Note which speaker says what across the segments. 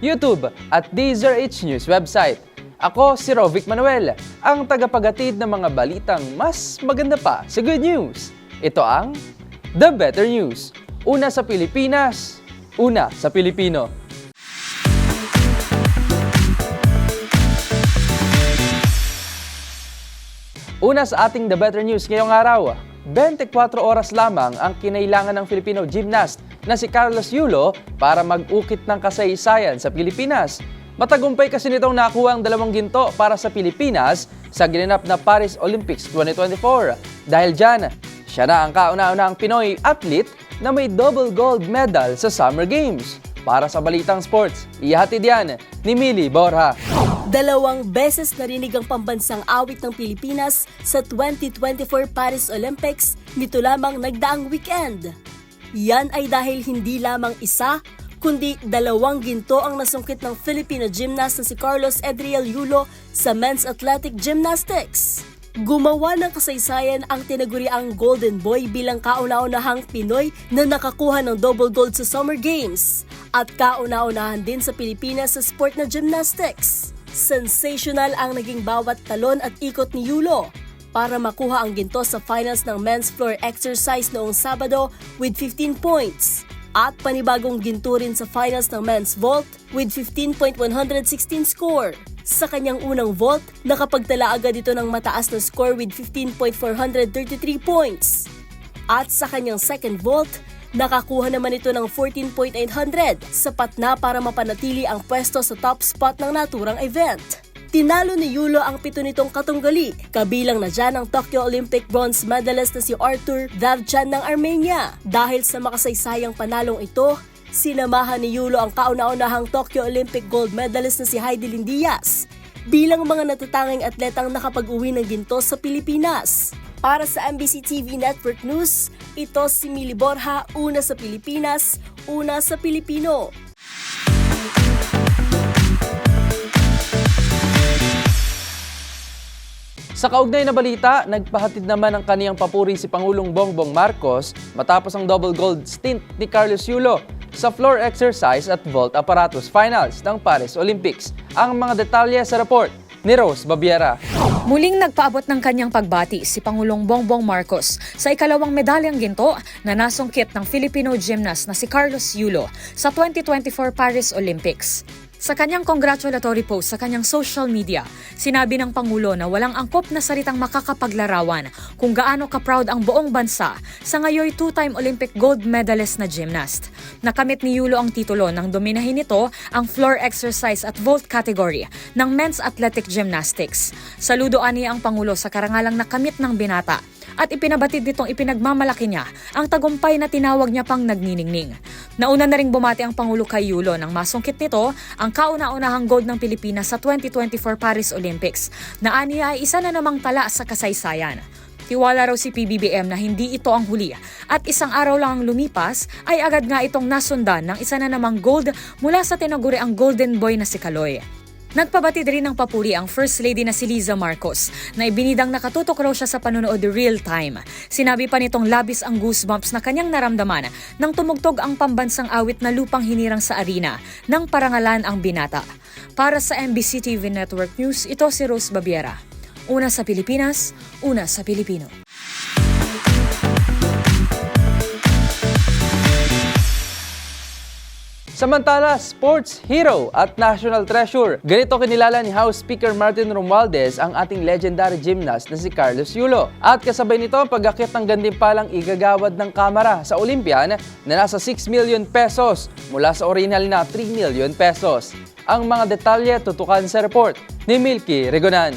Speaker 1: YouTube at DZRH News website. Ako si Rovic Manuel, ang tagapagatid ng mga balitang mas maganda pa sa good news. Ito ang The Better News. Una sa Pilipinas, una sa Pilipino. Una sa ating The Better News ngayong araw, 24 oras lamang ang kinailangan ng Filipino gymnast na si Carlos Yulo para mag-ukit ng kasaysayan sa Pilipinas. Matagumpay kasi nitong nakuha ang dalawang ginto para sa Pilipinas sa ginanap na Paris Olympics 2024. Dahil dyan, siya na ang kauna-unahang Pinoy athlete na may double gold medal sa Summer Games. Para sa Balitang Sports, ihatid yan ni Mili Borja.
Speaker 2: Dalawang beses narinig ang pambansang awit ng Pilipinas sa 2024 Paris Olympics nito lamang nagdaang weekend. Yan ay dahil hindi lamang isa, kundi dalawang ginto ang nasungkit ng Filipino gymnast na si Carlos Edriel Yulo sa men's athletic gymnastics. Gumawa ng kasaysayan ang tinaguriang Golden Boy bilang kauna-unahang Pinoy na nakakuha ng double gold sa Summer Games at kauna-unahan din sa Pilipinas sa sport na gymnastics. Sensational ang naging bawat talon at ikot ni Yulo para makuha ang ginto sa finals ng men's floor exercise noong Sabado with 15 points at panibagong ginto rin sa finals ng men's vault with 15.116 score. Sa kanyang unang vault, nakapagtala agad ito ng mataas na score with 15.433 points. At sa kanyang second vault, nakakuha naman ito ng 14.800, sapat na para mapanatili ang pwesto sa top spot ng naturang event. Tinalo ni Yulo ang pito nitong katunggali, kabilang na dyan ang Tokyo Olympic bronze medalist na si Arthur Davchan ng Armenia. Dahil sa makasaysayang panalong ito, sinamahan ni Yulo ang kauna-unahang Tokyo Olympic gold medalist na si Heidi Diaz bilang mga natatanging atletang nakapag-uwi ng ginto sa Pilipinas. Para sa MBC TV Network News, ito si Mili Borja, una sa Pilipinas, una sa Pilipino.
Speaker 1: Sa kaugnay na balita, nagpahatid naman ng kaniyang papuri si Pangulong Bongbong Marcos matapos ang double gold stint ni Carlos Yulo sa floor exercise at vault apparatus finals ng Paris Olympics. Ang mga detalye sa report ni Rose Babiera.
Speaker 3: Muling nagpaabot ng kanyang pagbati si Pangulong Bongbong Marcos sa ikalawang medalyang ginto na nasungkit ng Filipino gymnast na si Carlos Yulo sa 2024 Paris Olympics. Sa kanyang congratulatory post sa kanyang social media, sinabi ng Pangulo na walang angkop na salitang makakapaglarawan kung gaano ka-proud ang buong bansa sa ngayoy two-time Olympic gold medalist na gymnast. Nakamit ni Yulo ang titulo nang dominahin nito ang floor exercise at vault category ng men's athletic gymnastics. Saludo ani ang Pangulo sa karangalang nakamit ng binata at ipinabatid nitong ipinagmamalaki niya ang tagumpay na tinawag niya pang nagniningning. Nauna na ring bumati ang Pangulo kay Yulo nang masungkit nito ang kauna-unahang gold ng Pilipinas sa 2024 Paris Olympics na aniya ay isa na namang tala sa kasaysayan. Tiwala raw si PBBM na hindi ito ang huli at isang araw lang ang lumipas ay agad nga itong nasundan ng isa na namang gold mula sa tinaguri ang Golden Boy na si Kaloy. Nagpabatid rin ng papuri ang First Lady na si Liza Marcos na ibinidang nakatutok raw siya sa panonood real time. Sinabi pa nitong labis ang goosebumps na kanyang naramdaman nang tumugtog ang pambansang awit na lupang hinirang sa arena ng parangalan ang binata. Para sa MBC TV Network News, ito si Rose Babiera. Una sa Pilipinas, una sa Pilipino.
Speaker 1: Samantala, sports hero at national treasure. Ganito kinilala ni House Speaker Martin Romualdez ang ating legendary gymnast na si Carlos Yulo. At kasabay nito ang pag-akit ng gandimpalang igagawad ng kamera sa Olympian na nasa 6 million pesos mula sa original na 3 million pesos. Ang mga detalye tutukan sa report ni Milky Regonan.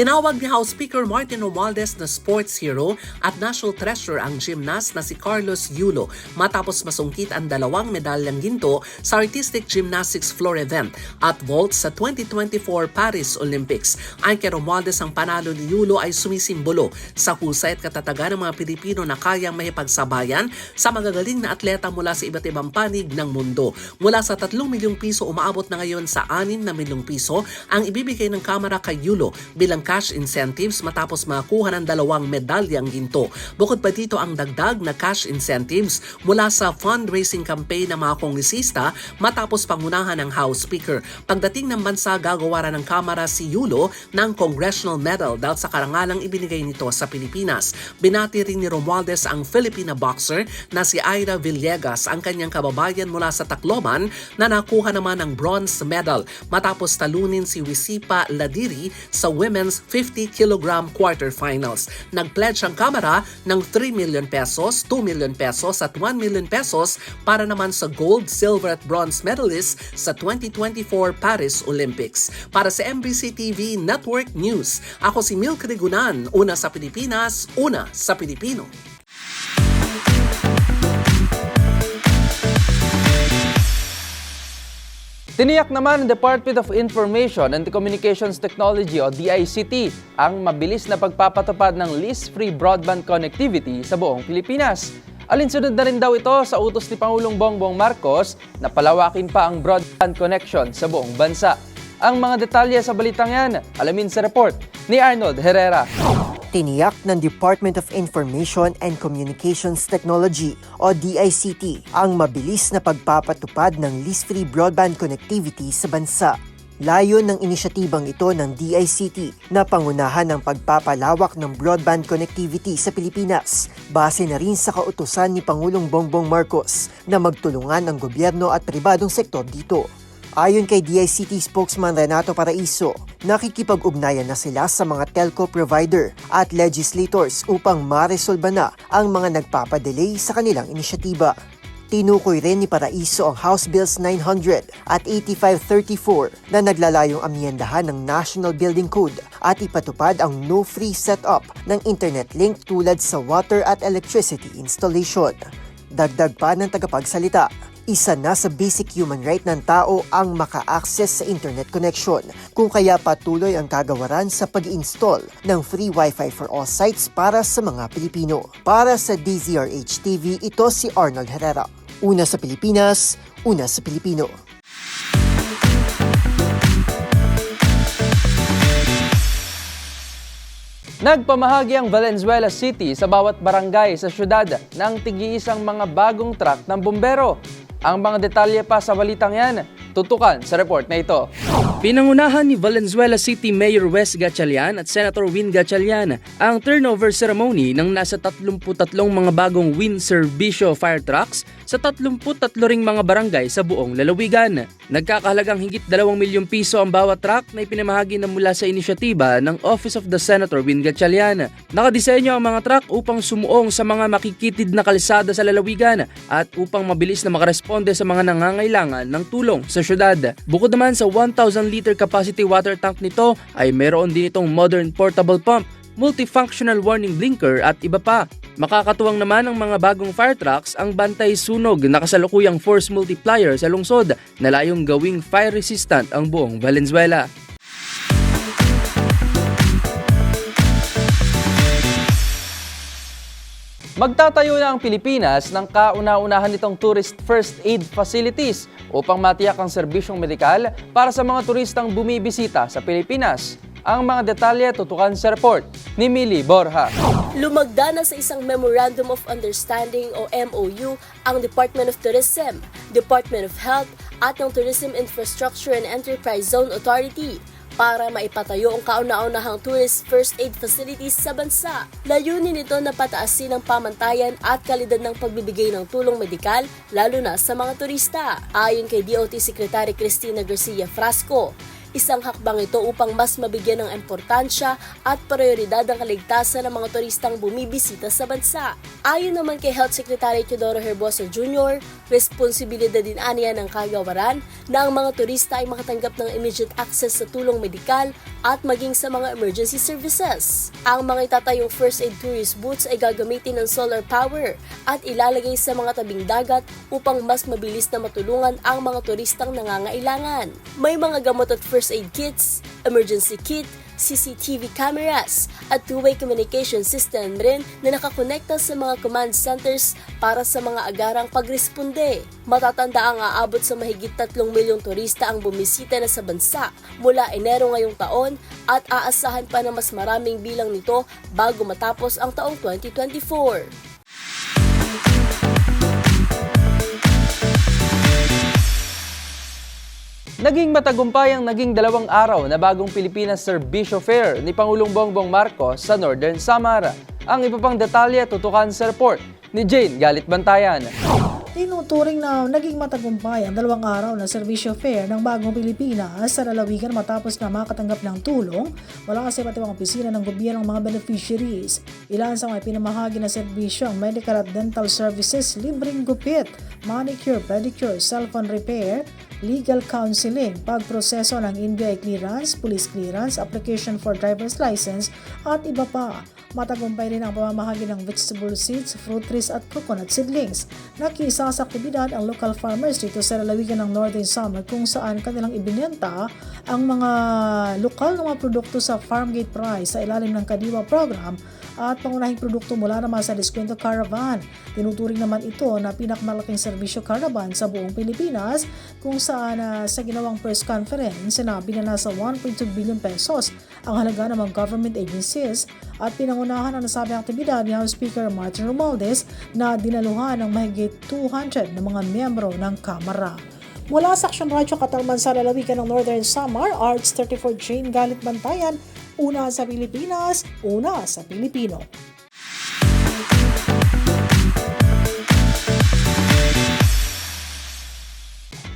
Speaker 4: Tinawag ni House Speaker Martin Romualdez na sports hero at national treasure ang gymnast na si Carlos Yulo matapos masungkit ang dalawang medalyang ginto sa artistic gymnastics floor event at vault sa 2024 Paris Olympics. Ayon kay Romualdez ang panalo ni Yulo ay sumisimbolo sa husay at katatagan ng mga Pilipino na kayang mahipagsabayan sa magagaling na atleta mula sa iba't ibang panig ng mundo. Mula sa 3 milyong piso umaabot na ngayon sa 6 na milyong piso ang ibibigay ng Kamara kay Yulo bilang cash incentives matapos makakuha ng dalawang medalyang ginto. Bukod pa dito ang dagdag na cash incentives mula sa fundraising campaign ng mga kongresista matapos pangunahan ng House Speaker. Pagdating ng bansa, gagawaran ng Kamara si Yulo ng Congressional Medal dahil sa karangalang ibinigay nito sa Pilipinas. Binati rin ni Romualdez ang Filipina boxer na si Ira Villegas, ang kanyang kababayan mula sa Tacloban na nakuha naman ng bronze medal matapos talunin si Wisipa Ladiri sa women's 50 kg quarterfinals. Nag-pledge ang kamera ng 3 million pesos, 2 million pesos at 1 million pesos para naman sa gold, silver at bronze medalists sa 2024 Paris Olympics. Para sa MBC TV Network News, ako si Milk Rigunan, una sa Pilipinas, una sa Pilipino.
Speaker 1: Tiniyak naman ng Department of Information and Communications Technology o DICT ang mabilis na pagpapatupad ng lease-free broadband connectivity sa buong Pilipinas. Alinsunod na rin daw ito sa utos ni Pangulong Bongbong Marcos na palawakin pa ang broadband connection sa buong bansa. Ang mga detalye sa balitang yan, alamin sa report ni Arnold Herrera.
Speaker 5: Tiniyak ng Department of Information and Communications Technology o DICT ang mabilis na pagpapatupad ng lease-free broadband connectivity sa bansa. Layo ng inisyatibang ito ng DICT na pangunahan ng pagpapalawak ng broadband connectivity sa Pilipinas base na rin sa kautusan ni Pangulong Bongbong Marcos na magtulungan ang gobyerno at pribadong sektor dito. Ayon kay DICT spokesman Renato Paraiso, nakikipag-ugnayan na sila sa mga telco provider at legislators upang maresolba na ang mga nagpapadelay sa kanilang inisyatiba. Tinukoy rin ni Paraiso ang House Bills 900 at 8534 na naglalayong amyendahan ng National Building Code at ipatupad ang no-free setup ng internet link tulad sa water at electricity installation. Dagdag pa ng tagapagsalita, isa na sa basic human right ng tao ang maka-access sa internet connection, kung kaya patuloy ang kagawaran sa pag-install ng free wifi for all sites para sa mga Pilipino. Para sa DZRH TV, ito si Arnold Herrera. Una sa Pilipinas, una sa Pilipino.
Speaker 1: Nagpamahagi ang Valenzuela City sa bawat barangay sa syudad ng tigi-isang mga bagong truck ng bumbero. Ang mga detalye pa sa balitang yan, tutukan sa report na ito. Pinangunahan ni Valenzuela City Mayor Wes Gatchalian at Senator Win Gatchalian ang turnover ceremony ng nasa 33 mga bagong Win Servicio fire trucks sa 33 ring mga barangay sa buong lalawigan. Nagkakahalagang higit 2 milyong piso ang bawat truck na ipinamahagi na mula sa inisyatiba ng Office of the Senator Win Gatchalian. Nakadisenyo ang mga truck upang sumuong sa mga makikitid na kalsada sa lalawigan at upang mabilis na makaresponde sa mga nangangailangan ng tulong sa syudad. Bukod naman sa 1,000 liter capacity water tank nito ay mayroon din itong modern portable pump multifunctional warning blinker at iba pa. Makakatuwang naman ang mga bagong fire trucks ang bantay sunog na kasalukuyang force multiplier sa lungsod na layong gawing fire resistant ang buong Valenzuela. Magtatayo na ang Pilipinas ng kauna-unahan nitong tourist first aid facilities upang matiyak ang serbisyong medikal para sa mga turistang bumibisita sa Pilipinas. Ang mga detalye tutukan sa report ni Mili Borja.
Speaker 2: Lumagda na sa isang Memorandum of Understanding o MOU ang Department of Tourism, Department of Health at ng Tourism Infrastructure and Enterprise Zone Authority para maipatayo ang kauna-unahang tourist first aid facilities sa bansa. Layunin nito na pataasin ang pamantayan at kalidad ng pagbibigay ng tulong medikal lalo na sa mga turista. Ayon kay DOT Secretary Cristina Garcia Frasco, Isang hakbang ito upang mas mabigyan ng importansya at prioridad ang kaligtasan ng mga turistang bumibisita sa bansa. Ayon naman kay Health Secretary Teodoro Herbosa Jr., responsibilidad din aniya ng kagawaran na ang mga turista ay makatanggap ng immediate access sa tulong medikal at maging sa mga emergency services. Ang mga itatayong first aid tourist booths ay gagamitin ng solar power at ilalagay sa mga tabing dagat upang mas mabilis na matulungan ang mga turistang nangangailangan. May mga gamot at first aid kits, emergency kit, CCTV cameras at two-way communication system rin na nakakonekta sa mga command centers para sa mga agarang pagresponde. Matatanda ang aabot sa mahigit 3 milyong turista ang bumisita na sa bansa mula Enero ngayong taon at aasahan pa na mas maraming bilang nito bago matapos ang taong 2024.
Speaker 1: Naging matagumpay ang naging dalawang araw na bagong Pilipinas Serbisyo Fair ni Pangulong Bongbong Marcos sa Northern Samara. Ang iba pang detalye tutukan sa report ni Jane Galit Bantayan.
Speaker 6: Tinuturing na naging matagumpay ang dalawang araw na serbisyo fair ng bagong Pilipinas sa lalawigan matapos na makatanggap ng tulong mula sa iba't ibang opisina ng gobyerno ng mga beneficiaries. Ilan sa mga pinamahagi na serbisyo ang medical at dental services, libreng gupit, manicure, pedicure, cellphone repair, legal counseling, pagproseso ng NBI clearance, police clearance, application for driver's license, at iba pa. Matagumpay rin ang pamamahagi ng vegetable seeds, fruit trees at coconut seedlings. Nakisa sa aktibidad ang local farmers dito sa lalawigan ng Northern Summer kung saan kanilang ibinenta ang mga lokal na mga produkto sa farm gate price sa ilalim ng Kadiwa program at pangunahing produkto mula naman sa Deskwento Caravan. Tinuturing naman ito na pinakamalaking serbisyo caravan sa buong Pilipinas kung saan ah, sa ginawang press conference sinabi na nasa 1.2 billion pesos ang halaga ng mga government agencies at pinangunahan ang nasabing aktibidad ni House Speaker Martin Romualdez na dinaluhan ng mahigit 200 na mga miyembro ng Kamara. Mula sa Action Radio Katalman sa lalawigan ng Northern Samar, Arts 34 Jane Galit Bantayan, una sa Pilipinas, una sa Pilipino.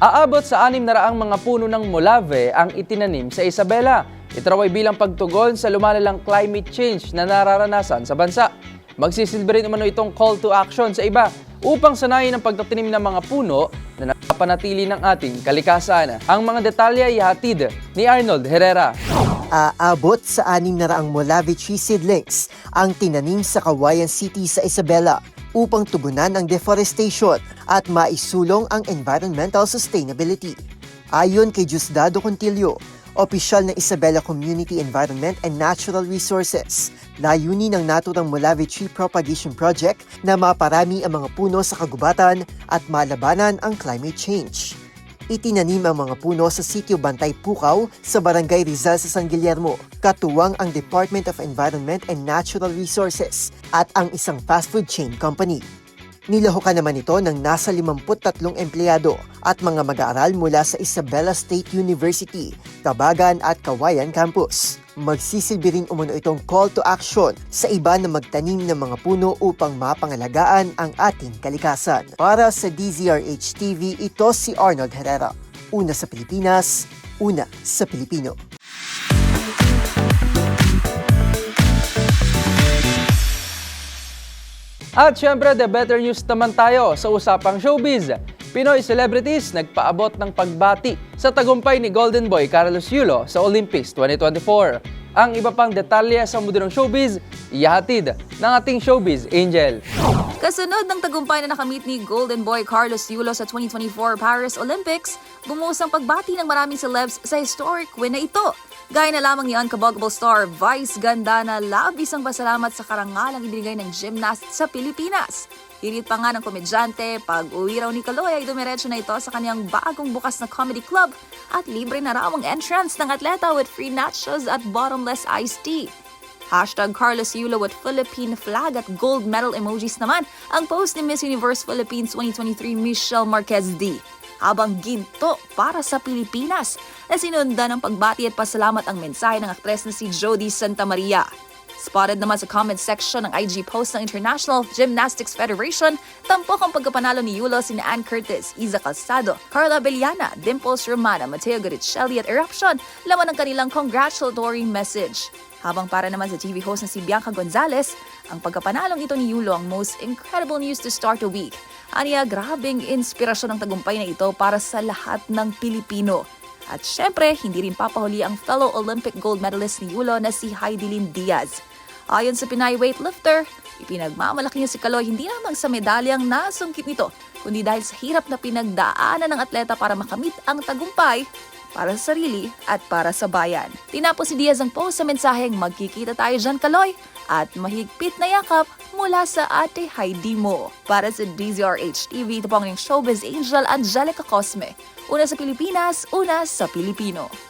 Speaker 1: Aabot sa anim na raang mga puno ng Molave ang itinanim sa Isabela. Ito ay bilang pagtugon sa lumalalang climate change na nararanasan sa bansa. Magsisilbi rin umano itong call to action sa iba upang sanayin ang pagtatanim ng mga puno na napapanatili ng ating kalikasan. Ang mga detalye ay hatid ni Arnold Herrera.
Speaker 5: Aabot sa anim na raang Molave tree seedlings ang tinanim sa Kawayan City sa Isabela upang tugunan ang deforestation at maisulong ang environmental sustainability. Ayon kay Diosdado Contillo, opisyal ng Isabela Community Environment and Natural Resources, layunin ng naturang Molave Tree Propagation Project na maparami ang mga puno sa kagubatan at malabanan ang climate change. Itinanim ang mga puno sa sitio Bantay Pukaw sa Barangay Rizal sa San Guillermo. Katuwang ang Department of Environment and Natural Resources at ang isang fast food chain company. Nilahukan naman ito ng nasa 53 empleyado at mga mag-aaral mula sa Isabela State University, Tabagan at Kawayan Campus. Magsisilbi rin umano itong call to action sa iba na magtanim ng mga puno upang mapangalagaan ang ating kalikasan. Para sa DZRH TV, ito si Arnold Herrera. Una sa Pilipinas, una sa Pilipino.
Speaker 1: At syempre, the better news naman tayo sa usapang showbiz. Pinoy celebrities nagpaabot ng pagbati sa tagumpay ni Golden Boy Carlos Yulo sa Olympics 2024. Ang iba pang detalye sa mundo ng showbiz, iyahatid ng ating showbiz angel.
Speaker 7: Kasunod ng tagumpay na nakamit ni Golden Boy Carlos Yulo sa 2024 Paris Olympics, bumuhos pagbati ng maraming celebs sa historic win na ito. Gaya na lamang ni Unkaboggable star Vice Ganda na labis ang pasalamat sa karangalang ibinigay ng gymnast sa Pilipinas. Hirit pa nga ng komedyante, pag uwi raw ni Kaloy ay dumiretso na ito sa kanyang bagong bukas na comedy club at libre na raw ang entrance ng atleta with free nachos at bottomless iced tea. Hashtag Carlos Yulo with Philippine flag at gold medal emojis naman ang post ni Miss Universe Philippines 2023 Michelle Marquez D. habang ginto para sa Pilipinas na sinundan ng pagbati at pasalamat ang mensahe ng aktres na si Jody Santa Maria. Spotted naman sa comment section ng IG post ng International Gymnastics Federation, tampok ang pagkapanalo ni Yulo sina Ann Curtis, Iza Calzado, Carla Beliana, Dimples Romana, Mateo Goricelli at Eruption, laman ang kanilang congratulatory message. Habang para naman sa TV host na si Bianca Gonzalez, ang pagkapanalong ito ni Yulo ang most incredible news to start the week. Aniya, grabing inspirasyon ng tagumpay na ito para sa lahat ng Pilipino. At syempre, hindi rin papahuli ang fellow Olympic gold medalist ni Yulo na si Heidelin Diaz. Ayon sa Pinay weightlifter, ipinagmamalaki niya si Kaloy hindi lamang sa medalyang nasungkit nito, kundi dahil sa hirap na pinagdaanan ng atleta para makamit ang tagumpay para sa sarili at para sa bayan. Tinapos si Diaz ang post sa mensaheng magkikita tayo dyan Kaloy at mahigpit na yakap mula sa ate Heidi mo. Para sa DZRH TV, ito po ang showbiz angel Angelica Cosme. Una sa Pilipinas, una sa Pilipino.